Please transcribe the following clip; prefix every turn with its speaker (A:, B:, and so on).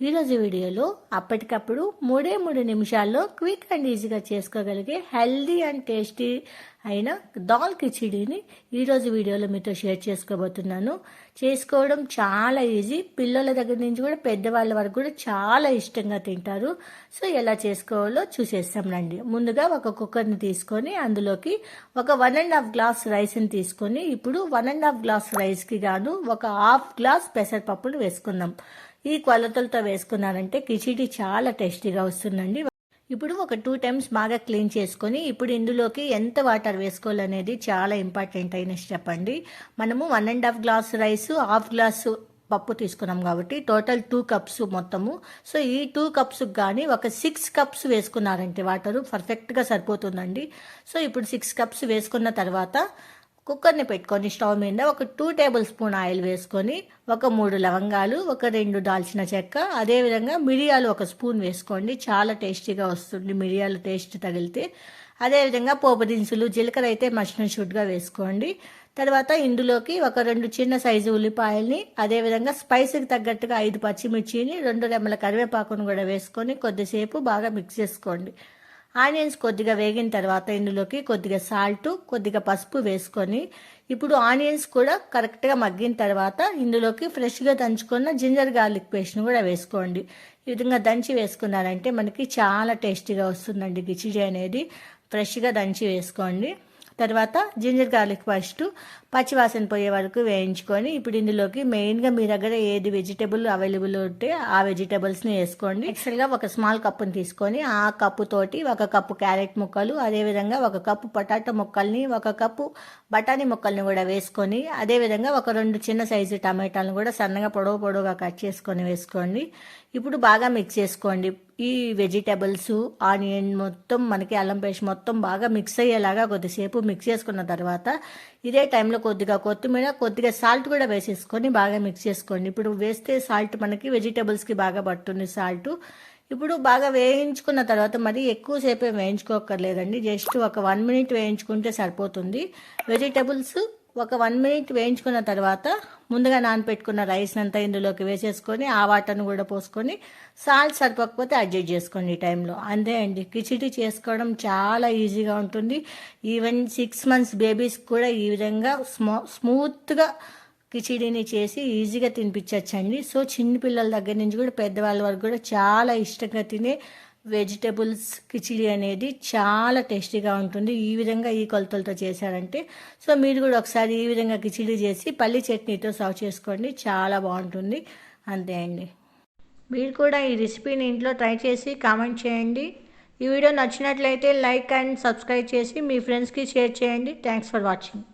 A: ఈరోజు వీడియోలో అప్పటికప్పుడు మూడే మూడు నిమిషాల్లో క్విక్ అండ్ ఈజీగా చేసుకోగలిగే హెల్దీ అండ్ టేస్టీ అయిన దాల్ కిచిడీని ఈరోజు వీడియోలో మీతో షేర్ చేసుకోబోతున్నాను. చేసుకోవడం చాలా ఈజీ. పిల్లల దగ్గర నుంచి కూడా పెద్దవాళ్ళ వరకు కూడా చాలా ఇష్టంగా తింటారు. సో ఎలా చేసుకోవాలో చూసేస్తాం రండి. ముందుగా ఒక కుక్కర్ని తీసుకొని అందులోకి ఒక వన్ అండ్ హాఫ్ గ్లాస్ రైస్ని తీసుకొని ఇప్పుడు వన్ అండ్ హాఫ్ గ్లాస్ రైస్కి గాను ఒక హాఫ్ గ్లాస్ పెసరపప్పును వేసుకుందాం. ఈ కొలతలతో వేసుకున్నారంటే కిచిడి చాలా టేస్టీగా వస్తుందండి. ఇప్పుడు ఒక టూ టైమ్స్ బాగా క్లీన్ చేసుకొని ఇప్పుడు ఇందులోకి ఎంత వాటర్ వేసుకోవాలనేది చాలా ఇంపార్టెంట్ అయిన చెప్పండి మనము one and half glass rice half glass పప్పు తీసుకున్నాం కాబట్టి టోటల్ టూ కప్స్ మొత్తము. సో ఈ టూ కప్స్ కానీ ఒక సిక్స్ కప్స్ వేసుకున్నారంటే వాటరు పర్ఫెక్ట్గా సరిపోతుందండి. సో ఇప్పుడు సిక్స్ కప్స్ వేసుకున్న తర్వాత కుక్కర్ని పెట్టుకొని స్టవ్ మీద ఒక టూ టేబుల్ స్పూన్ ఆయిల్ వేసుకొని ఒక మూడు లవంగాలు ఒక రెండు దాల్చిన చెక్క అదేవిధంగా మిరియాలు ఒక స్పూన్ వేసుకోండి. చాలా టేస్టీగా వస్తుంది మిరియాలు టేస్ట్ తగిలితే. అదేవిధంగా పోపు దినుసులు జీలకర్ర అయితే మషన్ షుడ్గా వేసుకోండి. తర్వాత ఇందులోకి ఒక రెండు చిన్న సైజు ఉల్లిపాయల్ని అదేవిధంగా స్పైసీకి తగ్గట్టుగా ఐదు పచ్చిమిర్చిని రెండు రెమ్మల కరివేపాకును కూడా వేసుకొని కొద్దిసేపు బాగా మిక్స్ చేసుకోండి. ఆనియన్స్ కొద్దిగా వేగిన తర్వాత ఇందులోకి కొద్దిగా సాల్ట్ కొద్దిగా పసుపు వేసుకొని ఇప్పుడు ఆనియన్స్ కూడా కరెక్ట్గా మగ్గిన తర్వాత ఇందులోకి ఫ్రెష్గా దంచుకున్న జింజర్ గార్లిక్ పేస్ట్ని కూడా వేసుకోండి. ఈ విధంగా దంచి వేసుకున్నారంటే మనకి చాలా టేస్టీగా వస్తుందండి గిచిడి అనేది. ఫ్రెష్గా దంచి వేసుకోండి. తర్వాత జింజర్ గార్లిక్ ఫస్ట్ పచ్చివాసన పోయే వరకు వేయించుకొని ఇప్పుడు ఇందులోకి మెయిన్గా మీ దగ్గర ఏది వెజిటేబుల్ అవైలబుల్ ఉంటే ఆ వెజిటేబుల్స్ని వేసుకోండి. యాక్చువల్గా ఒక స్మాల్ కప్పుని తీసుకొని ఆ కప్పు తోటి ఒక కప్పు క్యారెట్ ముక్కలు అదేవిధంగా ఒక కప్పు పొటాటో ముక్కల్ని ఒక కప్పు బఠానీ ముక్కల్ని కూడా వేసుకొని అదేవిధంగా ఒక రెండు చిన్న సైజు టమాటాలను కూడా సన్నగా పొడవు పొడవుగా కట్ చేసుకొని వేసుకోండి. ఇప్పుడు బాగా మిక్స్ చేసుకోండి. ఈ వెజిటేబుల్స్ ఆనియన్ మొత్తం మనకి అల్లం పేస్ట్ మొత్తం బాగా మిక్స్ అయ్యేలాగా కొద్దిసేపు మిక్స్ చేసుకున్న తర్వాత ఇదే టైంలో కొద్దిగా కొత్తిమీర కొద్దిగా సాల్ట్ కూడా వేసేసుకొని బాగా మిక్స్ చేసుకోండి. ఇప్పుడు వేస్తే సాల్ట్ మనకి వెజిటేబుల్స్కి బాగా పడుతుంది సాల్ట్. ఇప్పుడు బాగా వేయించుకున్న తర్వాత మరి ఎక్కువసేపు వేయించుకోకర్లేదండి జస్ట్ ఒక వన్ మినిట్ వేయించుకుంటే సరిపోతుంది. వెజిటేబుల్స్ ఒక వన్ మినిట్ వేయించుకున్న తర్వాత ముందుగా నానపెట్టుకున్న రైస్ అంతా ఇందులోకి వేసేసుకొని ఆ వాటర్ను కూడా పోసుకొని సాల్ట్ సరిపోకపోతే అడ్జస్ట్ చేసుకోండి ఈ టైంలో. అంతే అండి. కిచిడి చేసుకోవడం చాలా ఈజీగా ఉంటుంది. ఈవెన్ సిక్స్ మంత్స్ బేబీస్ కూడా ఈ విధంగా స్మూ స్మూత్గా కిచిడీని చేసి ఈజీగా తినిపించవచ్చండి సో చిన్న పిల్లల దగ్గర నుంచి కూడా పెద్దవాళ్ళ వరకు కూడా చాలా ఇష్టంగా తినే వెజిటేబుల్స్ కిచిడి అనేది చాలా టేస్టీగా ఉంటుంది. ఈ విధంగా ఈ కొలతలతో చేశారంటే సో మీరు కూడా ఒకసారి ఈ విధంగా కిచిడి చేసి పల్లి చట్నీతో సర్వ్ చేసుకోండి. చాలా బాగుంటుంది. అంతే అండి. మీరు కూడా ఈ రెసిపీని ఇంట్లో ట్రై చేసి కామెంట్ చేయండి. ఈ వీడియో నచ్చినట్లయితే లైక్ అండ్ సబ్స్క్రైబ్ చేసి మీ ఫ్రెండ్స్కి షేర్ చేయండి. Thanks for watching.